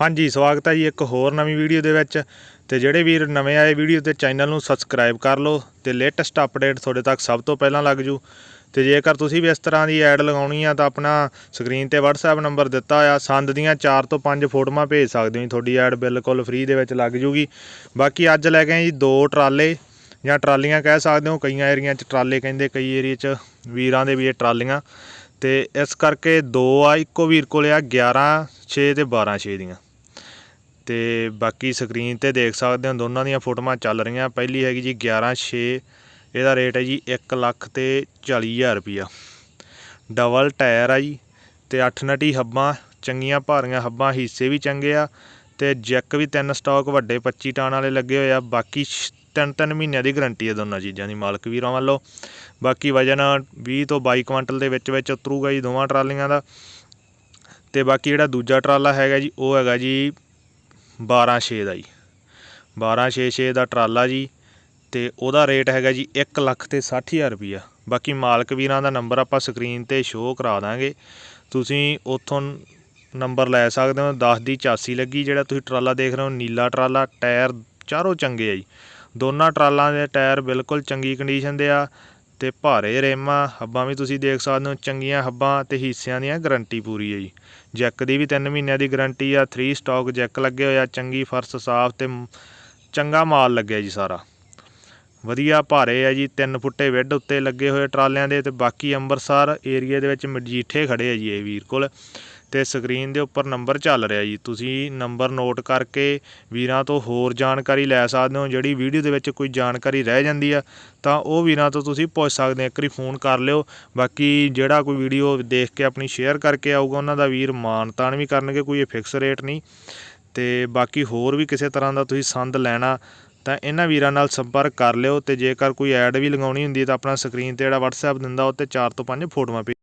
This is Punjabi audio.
ਹਾਂਜੀ, ਸਵਾਗਤ ਹੈ ਜੀ ਇੱਕ ਹੋਰ ਨਵੀਂ ਵੀਡੀਓ ਦੇ ਵਿੱਚ। ਤੇ ਜਿਹੜੇ ਵੀਰ ਨਵੇਂ ਆਏ ਵੀਡੀਓ ਤੇ ਚੈਨਲ ਨੂੰ ਸਬਸਕ੍ਰਾਈਬ ਕਰ ਲਓ ਤੇ ਲੇਟੈਸਟ ਅਪਡੇਟ ਤੁਹਾਡੇ ਤੱਕ ਸਭ ਤੋਂ ਪਹਿਲਾਂ ਲੱਗ ਜੂ। ਤੇ ਜੇਕਰ ਤੁਸੀਂ ਵੀ ਇਸ ਤਰ੍ਹਾਂ ਦੀ ਐਡ ਲਗਾਉਣੀ ਆ ਤਾਂ ਆਪਣਾ ਸਕਰੀਨ ਤੇ WhatsApp ਨੰਬਰ ਦਿੱਤਾ ਆ ਸੰਦ ਦੀਆਂ 4 ਤੋਂ 5 ਫੋਟੋਆਂ ਭੇਜ ਸਕਦੇ ਹੋ ਜੀ। ਤੁਹਾਡੀ ਐਡ ਬਿਲਕੁਲ ਫ੍ਰੀ ਦੇ ਵਿੱਚ ਲੱਗ ਜੂਗੀ। ਬਾਕੀ ਅੱਜ ਲੈ ਕੇ ਆਏ ਜੀ ਦੋ ਟਰਾਲੇ, ਜਾਂ ਟਰਾਲੀਆਂ ਕਹਿ ਸਕਦੇ ਹੋ, ਕਈਆਂ ਏਰੀਆ 'ਚ ਟਰਾਲੇ ਕਹਿੰਦੇ, ਕਈ ਏਰੀਆ 'ਚ ਵੀਰਾਂ ਦੇ ਵੀ ਇਹ ਟਰਾਲੀਆਂ। ਤੇ ਇਸ ਕਰਕੇ ਦੋ ਆ, ਇੱਕੋ ਵੀਰ ਕੋਲੇ ਆ 11 6 ਤੇ 12 6 ਦੀਆਂ। ਅਤੇ ਬਾਕੀ ਸਕਰੀਨ ਤੇ ਦੇਖ ਸਕਦੇ ਹੋ ਦੋਨਾਂ ਦੀਆਂ ਫੋਟੋਆਂ ਚੱਲ ਰਹੀਆਂ। ਪਹਿਲੀ ਹੈਗੀ ਜੀ 11 6 ਇਹਦਾ ਰੇਟ ਹੈ ਜੀ 1 ਲੱਖ ਤੇ 40000 ਰੁਪਿਆ ਡਬਲ ਟਾਇਰ ਆ ਜੀ ਤੇ 8 ਨਟੀ ਹੱਬਾਂ, ਚੰਗੀਆਂ ਭਾਰੀਆਂ ਹੱਬਾਂ, ਹਿੱਸੇ ਵੀ ਚੰਗੇ ਆ ਤੇ ਜੈਕ ਵੀ ਤਿੰਨ ਸਟਾਕ ਵੱਡੇ 25 ਟਨ ਵਾਲੇ ਲੱਗੇ ਹੋਏ ਆ। ਬਾਕੀ ਛ- ਤਿੰਨ ਤਿੰਨ ਮਹੀਨਿਆਂ ਦੀ ਗਾਰੰਟੀ ਹੈ ਦੋਨਾਂ ਚੀਜ਼ਾਂ ਦੀ, ਮਾਲਕ ਵੀਰਾਂ ਵੱਲੋਂ। ਬਾਕੀ ਵਜਨ 20 ਤੋਂ 22 ਕੁਇੰਟਲ ਦੇ ਵਿੱਚ ਵਿੱਚ ਉਤਰੂਗਾ ਜੀ ਦੋਵਾਂ ਟਰਾਲੀਆਂ ਦਾ। ਤੇ ਬਾਕੀ ਜਿਹੜਾ ਦੂਜਾ ਟਰਾਲਾ ਹੈਗਾ ਜੀ, ਉਹ ਹੈਗਾ ਜੀ 12 6 ਦਾ ਜੀ। 12 6 6 ਦਾ ਟਰਾਲਾ ਜੀ ਤੇ ਉਹਦਾ ਰੇਟ ਹੈਗਾ ਜੀ 1 ਲੱਖ ਤੇ 60000 ਰੁਪਈਆ ਬਾਕੀ ਮਾਲਕ ਵੀਰਾਂ ਦਾ ਨੰਬਰ ਆਪਾਂ ਸਕਰੀਨ ਤੇ ਸ਼ੋਅ ਕਰਾ ਦਾਂਗੇ। ਤੁਸੀਂ ਉੱਥੋਂ ਨੰਬਰ ਲੈ ਸਕਦੇ ਹੋ 10 ਦੀ 84 ਲੱਗੀ, ਜਿਹੜਾ ਤੁਸੀਂ ਟਰਾਲਾ ਦੇਖ ਰਹੇ ਹੋ, ਨੀਲਾ ਟਰਾਲਾ, ਟਾਇਰ ਚਾਰੋਂ ਚੰਗੇ ਆ ਜੀ। ਦੋਨਾਂ ਟਰਾਲਾਂ ਦੇ ਟਾਇਰ ਬਿਲਕੁਲ ਚੰਗੀ ਕੰਡੀਸ਼ਨ ਦੇ ਆ। ਅਤੇ ਭਾਰੇ ਰੇਮਾਂ, ਹੱਬਾਂ ਵੀ ਤੁਸੀਂ ਦੇਖ ਸਕਦੇ ਹੋ, ਚੰਗੀਆਂ ਹੱਬਾਂ ਅਤੇ ਹਿੱਸਿਆਂ ਦੀਆਂ ਗਰੰਟੀ ਪੂਰੀ ਹੈ ਜੀ। ਜੈਕ ਦੀ ਵੀ ਤਿੰਨ ਮਹੀਨਿਆਂ ਦੀ ਗਰੰਟੀ ਆ 3 ਸਟਾਕ ਜੈਕ ਲੱਗੇ ਹੋਇਆ ਚੰਗੀ ਫਰਸ਼ ਸਾਫ਼ ਤੇ ਚੰਗਾ ਮਾਲ ਲੱਗਿਆ ਜੀ ਸਾਰਾ। ਵਧੀਆ ਭਾਰੇ ਆ ਜੀ 3 ਫੁੱਟੇ ਵਿੱਡ ਉੱਤੇ ਲੱਗੇ ਹੋਏ ਟਰਾਲਿਆਂ ਦੇ ਤੇ ਬਾਕੀ ਅੰਮ੍ਰਿਤਸਰ ਏਰੀਆ ਦੇ ਵਿੱਚ ਮਜੀਠੇ ਖੜੇ ਆ ਜੀ ਇਹ ਵੀਰ ਕੋਲ। ਤੇ ਸਕਰੀਨ ਦੇ ਉੱਪਰ ਨੰਬਰ ਚੱਲ ਰਿਹਾ ਜੀ। ਤੁਸੀਂ ਨੰਬਰ ਨੋਟ ਕਰਕੇ ਵੀਰਾਂ ਤੋਂ ਹੋਰ ਜਾਣਕਾਰੀ ਲੈ ਸਕਦੇ ਹੋ। ਜਿਹੜੀ ਵੀਡੀਓ ਦੇ ਵਿੱਚ ਕੋਈ ਜਾਣਕਾਰੀ ਰਹਿ ਜਾਂਦੀ ਆ, ਤਾਂ ਉਹ ਵੀਰਾਂ ਤੋਂ ਤੁਸੀਂ ਪੁੱਛ ਸਕਦੇ ਹੋ। ਇੱਕ ਵਾਰੀ ਫੋਨ ਕਰ ਲਿਓ। ਬਾਕੀ ਜਿਹੜਾ ਕੋਈ ਵੀਡੀਓ ਦੇਖ ਕੇ ਆਪਣੀ ਸ਼ੇਅਰ ਕਰਕੇ ਆਊਗਾ, ਉਹਨਾਂ ਦਾ ਵੀਰ ਮਾਨ ਤਾਨ ਵੀ ਕਰਨਗੇ, ਕੋਈ ਇਹ ਫਿਕਸ ਰੇਟ ਨਹੀਂ। ਤੇ ਬਾਕੀ ਹੋਰ ਵੀ ਕਿਸੇ ਤਰ੍ਹਾਂ ਦਾ ਤੁਸੀਂ ਸੰਦ ਲੈਣਾ, ਤਾਂ ਇਹਨਾਂ ਵੀਰਾਂ ਨਾਲ ਸੰਪਰਕ ਕਰ ਲਿਓ। ਤੇ ਜੇਕਰ ਕੋਈ ਐਡ ਵੀ ਲਗਾਉਣੀ ਹੁੰਦੀ ਹੈ, ਤਾਂ ਆਪਣਾ ਸਕਰੀਨ ਤੇ ਜਿਹੜਾ WhatsApp ਦਿੰਦਾ, ਉਹ ਤੇ 4 ਤੋਂ 5 ਫੋਟੋਆਂ ਭੇਜ